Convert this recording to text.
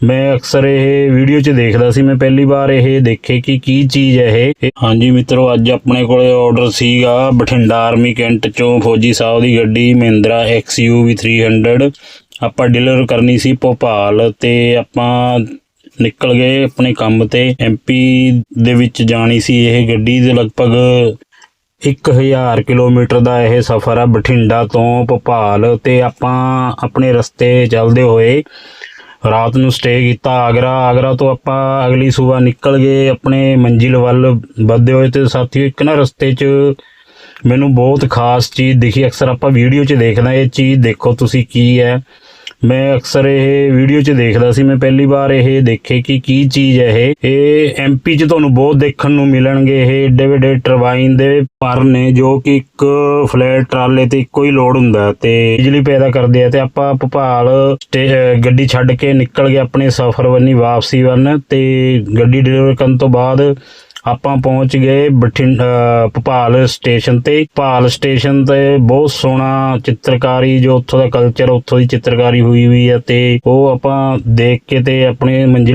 ਮੈਂ ਅਕਸਰ ਇਹ ਵੀਡੀਓ 'ਚ ਦੇਖਦਾ ਸੀ, ਮੈਂ ਪਹਿਲੀ ਵਾਰ ਇਹ ਦੇਖੇ ਕਿ ਕੀ ਚੀਜ਼ ਹੈ ਇਹ। ਹਾਂਜੀ ਮਿੱਤਰੋ, ਅੱਜ ਆਪਣੇ ਕੋਲੇ ਆਰਡਰ ਸੀਗਾ ਬਠਿੰਡਾ ਆਰਮੀ ਕੈਂਟ ਚੋਂ ਫੌਜੀ ਸਾਹਿਬ ਦੀ ਗੱਡੀ ਮਹਿੰਦਰਾ XUV 300 ਆਪਾਂ ਡਿਲੀਵਰ ਕਰਨੀ ਸੀ ਭੋਪਾਲ ਤੇ ਆਪਾਂ ਨਿਕਲ ਗਏ ਆਪਣੇ ਕੰਮ ਤੇ। ਐਮਪੀ ਦੇ ਵਿੱਚ ਜਾਣੀ ਸੀ ਇਹ ਗੱਡੀ ਦੇ ਲਗਭਗ 1000 ਕਿਲੋਮੀਟਰ ਦਾ ਇਹ ਸਫ਼ਰ ਆ ਬਠਿੰਡਾ ਤੋਂ ਭੋਪਾਲ ਤੇ ਆਪਾਂ ਆਪਣੇ ਰਸਤੇ ਚੱਲਦੇ ਹੋਏ ਰਾਤ ਨੂੰ ਸਟੇ ਕੀਤਾ ਆਗਰਾ। ਆਗਰਾ ਤੋਂ ਆਪਾਂ ਅਗਲੀ ਸਵੇਰ ਨਿਕਲ ਗਏ ਆਪਣੇ ਮੰਜ਼ਿਲ ਵੱਲ। ਵੱਧਦੇ ਹੋਏ ਤੇ ਸਾਥੀਓ, ਇੱਕ ਨਾ ਰਸਤੇ 'ਚ ਮੈਨੂੰ ਬਹੁਤ ਖਾਸ ਚੀਜ਼ ਦਿਖੀ। ਅਕਸਰ ਆਪਾਂ ਵੀਡੀਓ 'ਚ ਦੇਖਦੇ ਦੇਖਦਾ ਇਹ ਚੀਜ਼ ਦੇਖੋ ਤੁਸੀਂ ਕੀ ਹੈ। ਮੈਂ ਅਕਸਰ ਇਹ ਵੀਡੀਓ 'ਚ ਦੇਖਦਾ ਸੀ, ਮੈਂ ਪਹਿਲੀ ਵਾਰ ਇਹ ਦੇਖੇ ਕਿ ਕੀ ਚੀਜ਼ ਹੈ ਇਹ। ਇਹ ਐਮਪੀ 'ਚ ਤੁਹਾਨੂੰ ਬਹੁਤ ਦੇਖਣ ਨੂੰ ਮਿਲਣਗੇ, ਇਹ ਏਡੇ ਵੱਡੇ ਟਰਬਾਈਨ ਦੇ ਪਰ ਨੇ, ਜੋ ਕਿ ਇੱਕ ਫਲੈਟ ਟਰਾਲੇ ਤੇ ਇੱਕੋ ਹੀ ਲੋਡ ਹੁੰਦਾ ਹੈ ਤੇ ਬਿਜਲੀ ਪੈਦਾ ਕਰਦੇ ਆ ਤੇ ਆਪਾਂ ਭੋਪਾਲ ਸਟੇ- ਗੱਡੀ ਛੱਡ ਕੇ ਨਿਕਲ ਗਏ ਆਪਣੇ ਸਫ਼ਰ ਵੱਲ, ਵਾਪਸੀ ਵੱਲ ਤੇ ਗੱਡੀ ਡਿਲੀਵਰ ਕਰਨ ਤੋਂ ਬਾਅਦ ਆਪਾਂ ਪਹੁੰਚ ਗਏ ਬਠਿੰਡਾ ਭੋਪਾਲ ਸਟੇਸ਼ਨ ਤੇ। ਭੋਪਾਲ ਸਟੇਸ਼ਨ ਤੇ ਬਹੁਤ ਸੋਹਣਾ ਚਿੱਤਰਕਾਰੀ, ਜੋ ਉੱਥੋਂ ਦਾ ਕਲਚਰ ਉੱਥੋਂ ਦੀ ਚਿੱਤਰਕਾਰੀ ਹੋਈ ਹੋਈ ਹੈ ਤੇ ਉਹ ਆਪਾਂ ਦੇਖ ਕੇ ਤੇ ਆਪਣੇ ਮੰਜ਼ਿਲ